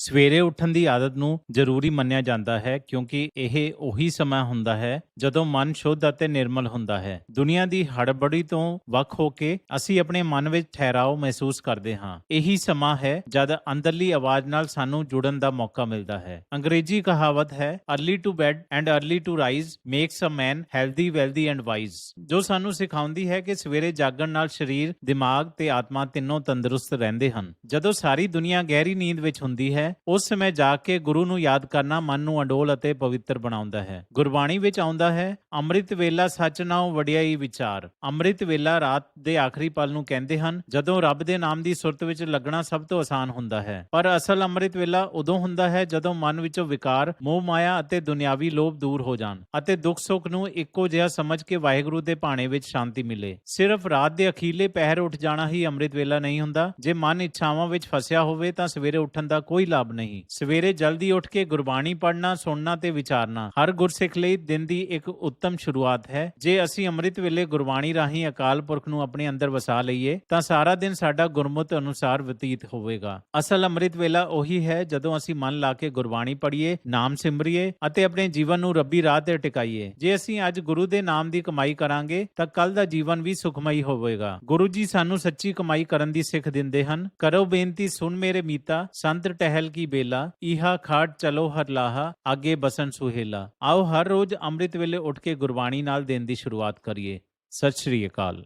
ਸਵੇਰੇ ਉੱਠਣ ਦੀ ਆਦਤ ਨੂੰ ਜ਼ਰੂਰੀ ਮੰਨਿਆ ਜਾਂਦਾ ਹੈ ਕਿਉਂਕਿ ਇਹ ਉਹੀ ਸਮਾਂ ਹੁੰਦਾ ਹੈ ਜਦੋਂ ਮਨ ਸ਼ੁੱਧ ਅਤੇ ਨਿਰਮਲ ਹੁੰਦਾ ਹੈ। ਦੁਨੀਆ ਦੀ ਹੜਬੜੀ ਤੋਂ ਵੱਖ ਹੋ ਕੇ ਅਸੀਂ ਆਪਣੇ ਮਨ ਵਿੱਚ ਠਹਿਰਾਓ ਮਹਿਸੂਸ ਕਰਦੇ ਹਾਂ। ਇਹੀ ਸਮਾਂ ਹੈ ਜਦ ਅੰਦਰਲੀ ਆਵਾਜ਼ ਨਾਲ ਸਾਨੂੰ ਜੁੜਨ ਦਾ ਮੌਕਾ ਮਿਲਦਾ ਹੈ। ਅੰਗਰੇਜ਼ੀ ਕਹਾਵਤ ਹੈ early to bed and early to rise makes a man healthy wealthy and wise ਜੋ ਸਾਨੂੰ ਸਿਖਾਉਂਦੀ ਹੈ ਕਿ ਸਵੇਰੇ ਜਾਗਣ ਨਾਲ ਸਰੀਰ, ਦਿਮਾਗ ਤੇ ਆਤਮਾ ਤਿੰਨੋਂ ਤੰਦਰੁਸਤ ਰਹਿੰਦੇ ਹਨ। ਜਦੋਂ ਸਾਰੀ ਦੁਨੀਆ ਗਹਿਰੀ ਨੀਂਦ ਵਿੱਚ ਹੁੰਦੀ ਹੈ ਉਸ ਸਮੇਂ ਜਾ ਕੇ ਗੁਰੂ ਨੂੰ ਯਾਦ ਕਰਨਾ ਮਨ ਨੂੰ ਅਡੋਲ ਅਤੇ ਪਵਿੱਤਰ ਬਣਾਉਂਦਾ ਹੈ। ਗੁਰਬਾਣੀ ਵਿੱਚ ਆਉਂਦਾ ਹੈ, ਅੰਮ੍ਰਿਤ ਵੇਲਾ ਸੱਚ ਨਾਉ ਵਡਿਆਈ ਵਿਚਾਰ। ਅੰਮ੍ਰਿਤ ਵੇਲਾ ਰਾਤ ਦੇ ਆਖਰੀ ਪਲ ਨੂੰ ਕਹਿੰਦੇ ਹਨ, ਜਦੋਂ ਰੱਬ ਦੇ ਨਾਮ ਦੀ ਸੁਰਤ ਵਿੱਚ ਲੱਗਣਾ ਸਭ ਤੋਂ ਆਸਾਨ ਹੁੰਦਾ ਹੈ। ਪਰ ਅਸਲ ਅੰਮ੍ਰਿਤ ਵੇਲਾ ਉਦੋਂ ਹੁੰਦਾ ਹੈ ਜਦੋਂ ਮਨ ਵਿੱਚੋਂ ਵਿਕਾਰ, ਮੋਹ ਮਾਇਆ ਅਤੇ ਦੁਨਿਆਵੀ ਲੋਭ ਦੂਰ ਹੋ ਜਾਣ ਅਤੇ ਦੁੱਖ ਸੁੱਖ ਨੂੰ ਇੱਕੋ ਜਿਹਾ ਸਮਝ ਕੇ ਵਾਹਿਗੁਰੂ ਦੇ ਭਾਣੇ ਵਿੱਚ ਸ਼ਾਂਤੀ ਮਿਲੇ। ਸਿਰਫ ਰਾਤ ਦੇ ਅਖੀਲੇ ਪਹਿਰ ਉੱਠ ਜਾਣਾ ਹੀ ਅੰਮ੍ਰਿਤ ਵੇਲਾ ਨਹੀਂ ਹੁੰਦਾ। ਜੇ ਮਨ ਇੱਛਾਵਾਂ ਵਿੱਚ ਫਸਿਆ ਹੋਵੇ ਤਾਂ ਸਵੇਰੇ ਉੱਠਣ ਦਾ ਕੋਈ ਲਾਭ ਨਹੀਂ। ਸਵੇਰੇ ਜਲਦੀ ਉੱਠ ਕੇ ਗੁਰਬਾਣੀ ਪੜ੍ਹਨਾ, ਸੁਣਨਾ ਤੇ ਵਿਚਾਰਨਾ, ਹਰ ਗੁਰਸਿੱਖ ਲਈ ਦਿਨ ਦੀ ਇੱਕ ਉੱਤਮ ਸ਼ੁਰੂਆਤ ਹੈ। ਜੇ ਅਸੀਂ ਅੰਮ੍ਰਿਤ ਵੇਲੇ ਗੁਰਬਾਣੀ ਰਾਹੀਂ ਅਕਾਲ ਪੁਰਖ ਨੂੰ ਆਪਣੇ ਅੰਦਰ ਵਸਾ ਲਈਏ, ਤਾਂ ਸਾਰਾ ਦਿਨ ਸਾਡਾ ਗੁਰਮੁਤ ਅਨੁਸਾਰ ਬਤੀਤ ਹੋਵੇਗਾ। ਅਸਲ ਅੰਮ੍ਰਿਤ ਵੇਲਾ ਉਹੀ ਹੈ ਜਦੋਂ ਅਸੀਂ ਮਨ ਲਾ ਕੇ ਗੁਰਬਾਣੀ ਪੜ੍ਹੀਏ, ਨਾਮ ਸਿਮਰੀਏ ਅਤੇ ਆਪਣੇ ਜੀਵਨ ਨੂੰ ਰੱਬੀ ਰਾਹ ਤੇ ਟਿਕਾਈਏ। ਜੇ ਅਸੀਂ ਅੱਜ ਗੁਰੂ ਦੇ ਨਾਮ ਦੀ ਕਮਾਈ ਕਰਾਂਗੇ, ਤਾਂ ਕੱਲ ਦਾ ਜੀਵਨ ਵੀ ਸੁਖਮਈ ਹੋਵੇਗਾ। ਗੁਰੂ ਜੀ ਸਾਨੂੰ ਸੱਚੀ ਕਮਾਈ ਕਰਨ ਦੀ ਸਿੱਖ ਦਿੰਦੇ ਹਨ। ਕਰੋ ਬੇਨਤੀ, ਸੁਣ ਮੇਰੇ ਮੀਤਾ, ਸੰਤ ਟਹਿਲ ਕੀ ਬੇਲਾ ਇਹਾ ਖਾਟ ਚਲੋ ਹਰ ਲਾਹਾ ਅੱਗੇ ਬਸਨ ਸੁਹੇਲਾ। ਆਓ ਹਰ ਰੋਜ਼ ਅੰਮ੍ਰਿਤ ਵੇਲੇ ਉੱਠ ਕੇ ਗੁਰਬਾਣੀ ਨਾਲ ਦਿਨ ਦੀ ਸ਼ੁਰੂਆਤ ਕਰੀਏ। ਸਤਿ ਸ਼੍ਰੀ ਅਕਾਲ।